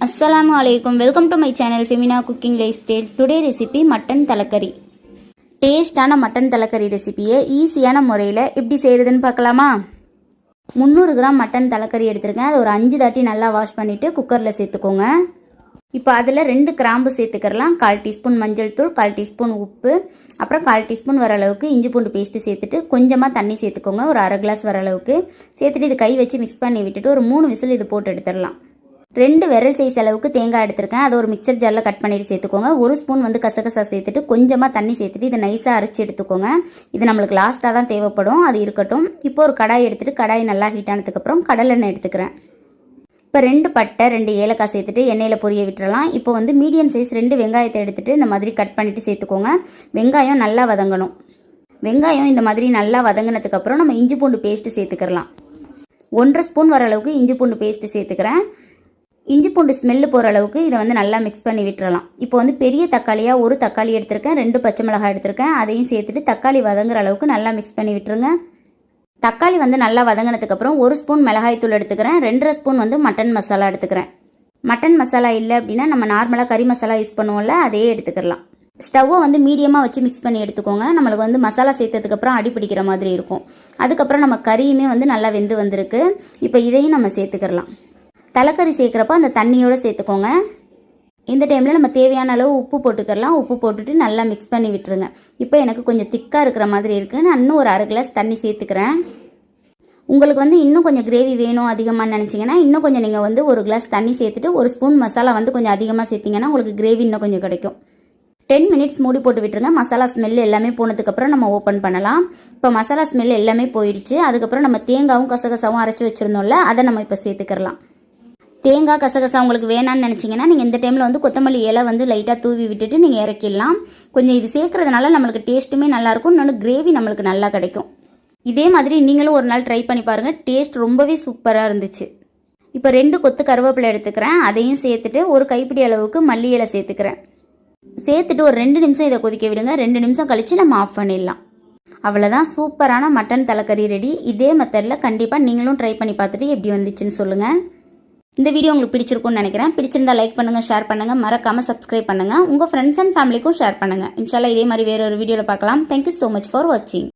அஸ்ஸலாமு அலைக்கும் welcome to my channel Femina cooking lifestyle today recipe mutton தலைக்கறி டேஸ்டான mutton தலைக்கறி ரெசிபியை ஈஸியான முறையில் எப்படி செய்கிறதுன்னு பார்க்கலாமா? முந்நூறு கிராம் மட்டன் தலைக்கறி எடுத்திருக்கேன். அதை ஒரு அஞ்சு தாட்டி நல்லா வாஷ் பண்ணிவிட்டு குக்கரில் சேர்த்துக்கோங்க. இப்போ அதில் ரெண்டு கிராம்பு சேர்த்துக்கிறலாம் கால் டீஸ்பூன் மஞ்சள் தூள் கால் டீஸ்பூன் உப்பு அப்புறம் கால் டீஸ்பூன் வர அளவுக்கு இஞ்சி பூண்டு பேஸ்ட்டு சேர்த்துட்டு கொஞ்சமாக தண்ணி சேர்த்துக்கோங்க. ஒரு அரை கிளாஸ் வர அளவுக்கு. சேர்த்துட்டு இது கை வச்சு மிக்ஸ் பண்ணி விட்டுட்டு ஒரு மூணு விசில் இது போட்டு எடுத்துடலாம். ரெண்டு விரல் சைஸ் அளவுக்கு தேங்காய் எடுத்திருக்கேன். அதை ஒரு மிக்சர் ஜாரில் கட் பண்ணிட்டு சேர்த்துக்கோங்க. ஒரு ஸ்பூன் வந்து கசகசா சேர்த்துட்டு கொஞ்சமாக தண்ணி சேர்த்துட்டு இதை நைஸாக அரைச்சி எடுத்துக்கோங்க. இது நம்மளுக்கு லாஸ்ட்டாக தான் தேவைப்படும். அது இருக்கட்டும். இப்போ ஒரு கடாய் எடுத்துகிட்டு கடாய் நல்லா ஹீட் ஆனதுக்கப்புறம் கடலெண்ணெய் எடுத்துக்கிறேன். இப்போ ரெண்டு பட்டை ரெண்டு ஏலக்காய் சேர்த்துட்டு எண்ணெயில் பொரிய விட்டுறலாம். இப்போ வந்து மீடியம் சைஸ் ரெண்டு வெங்காயத்தை எடுத்துகிட்டு இந்த மாதிரி கட் பண்ணிவிட்டு சேர்த்துக்கோங்க. வெங்காயம் நல்லா வதங்கணும். வெங்காயம் இந்த மாதிரி நல்லா வதங்கினதுக்கப்புறம் நம்ம இஞ்சி பூண்டு பேஸ்ட்டு சேர்த்துக்கிறலாம். ஒன்றரை ஸ்பூன் வர அளவுக்கு இஞ்சி பூண்டு பேஸ்ட்டு சேர்த்துக்கிறேன். இஞ்சி பூண்டு ஸ்மெல்லு போகிற அளவுக்கு இதை வந்து நல்லா மிக்ஸ் பண்ணி விட்டுறலாம். இப்போ வந்து பெரிய தக்காளியாக ஒரு தக்காளி எடுத்திருக்கேன் ரெண்டு பச்சை மிளகாய் எடுத்திருக்கேன். அதையும் சேர்த்துட்டு தக்காளி வதங்குற அளவுக்கு நல்லா மிக்ஸ் பண்ணி விட்டுருங்க. தக்காளி வந்து நல்லா வதங்கினதுக்கப்புறம் ஒரு ஸ்பூன் மிளகாய்த்தூள் எடுத்துக்கிறேன். ரெண்டரை ஸ்பூன் வந்து மட்டன் மசாலா எடுத்துக்கிறேன். மட்டன் மசாலா இல்லை அப்படின்னா நம்ம நார்மலாக கறி மசாலா யூஸ் பண்ணுவோம்ல அதையே எடுத்துக்கலாம் ஸ்டவ்வை வந்து மீடியமாக வச்சு மிக்ஸ் பண்ணி எடுத்துக்கோங்க. நம்மளுக்கு வந்து மசாலா சேர்த்ததுக்கப்புறம் அடி பிடிக்கிற மாதிரி இருக்கும். அதுக்கப்புறம் நம்ம கறியுமே வந்து நல்லா வெந்து வந்திருக்கு. இப்போ இதையும் நம்ம சேர்த்துக்கிறலாம். தலைக்கறி சேர்க்குறப்ப அந்த தண்ணியோடு சேர்த்துக்கோங்க. இந்த டைமில் நம்ம தேவையான அளவு உப்பு போட்டுக்கிறலாம். உப்பு போட்டுட்டு நல்லா மிக்ஸ் பண்ணி விட்டுருங்க. இப்போ எனக்கு கொஞ்சம் திக்காக இருக்கிற மாதிரி இருக்குது நான் இன்னும் ஒரு அரை கிளாஸ் தண்ணி சேர்த்துக்கிறேன். உங்களுக்கு வந்து இன்னும் கொஞ்சம் கிரேவி வேணும் அதிகமாக நினச்சிங்கன்னா இன்னும் கொஞ்சம் நீங்கள் வந்து ஒரு கிளாஸ் தண்ணி சேர்த்துட்டு ஒரு ஸ்பூன் மசாலா வந்து கொஞ்சம் அதிகமாக சேர்த்திங்கன்னா உங்களுக்கு கிரேவி இன்னும் கொஞ்சம் கிடைக்கும். டென் மினிட்ஸ் மூடி போட்டு விட்டுருங்க. மசாலா ஸ்மெல் எல்லாமே போனதுக்கப்புறம் நம்ம ஓப்பன் பண்ணலாம். இப்போ மசாலா ஸ்மெல் எல்லாமே போயிடுச்சு. அதுக்கப்புறம் நம்ம தேங்காவும் கசகசாவும் அரைச்சி வச்சுருந்தோம்ல அதை நம்ம இப்போ சேர்த்துக்கிறலாம். தேங்காய் கசகசா உங்களுக்கு வேணான்னு நினச்சிங்கன்னா நீங்கள் இந்த டைமில் வந்து கொத்தமல்லி இலை வந்து லைட்டாக தூவி விட்டுட்டு நீங்கள் இறக்கிடலாம். கொஞ்சம் இது சேர்க்கறதுனால நம்மளுக்கு டேஸ்ட்டுமே நல்லாயிருக்கும் இன்னொன்று கிரேவி நம்மளுக்கு நல்லா கிடைக்கும். இதே மாதிரி நீங்களும் ஒரு நாள் ட்ரை பண்ணி பாருங்கள் டேஸ்ட் ரொம்பவே சூப்பராக இருந்துச்சு. இப்போ ரெண்டு கொத்து கருவேப்பிலை எடுத்துக்கிறேன். அதையும் சேர்த்துட்டு ஒரு கைப்பிடி அளவுக்கு மல்லி இலை சேர்த்துக்கிறேன். சேர்த்துட்டு ஒரு ரெண்டு நிமிஷம் இதை கொதிக்க விடுங்க. ரெண்டு நிமிஷம் கழித்து நம்ம ஆஃப் பண்ணிடலாம். அவ்வளோதான் சூப்பரான மட்டன் தலைக்கறி ரெடி இதே மெத்தடில் கண்டிப்பாக நீங்களும் ட்ரை பண்ணி பார்த்துட்டு எப்படி வந்துச்சுன்னு சொல்லுங்கள் இந்த வீடியோ உங்களுக்கு பிடிச்சிருக்கும்னு நினைக்கிறேன். பிடிச்சிருந்தா லைக் பண்ணுங்கள் ஷேர் பண்ணுங்கள் மறக்காமல் சப்ஸ்கிரைப் பண்ணுங்கள் உங்கள் ஃப்ரெண்ட்ஸ் அண்ட் ஃபேமிலிக்கும் ஷேர் பண்ணுங்கள் இன்ஷால்லா இதே மாதிரி வேறு ஒரு வீடியோவில் பார்க்கலாம் தேங்க்யூ ஸோ மச் ஃபார் வாட்சிங்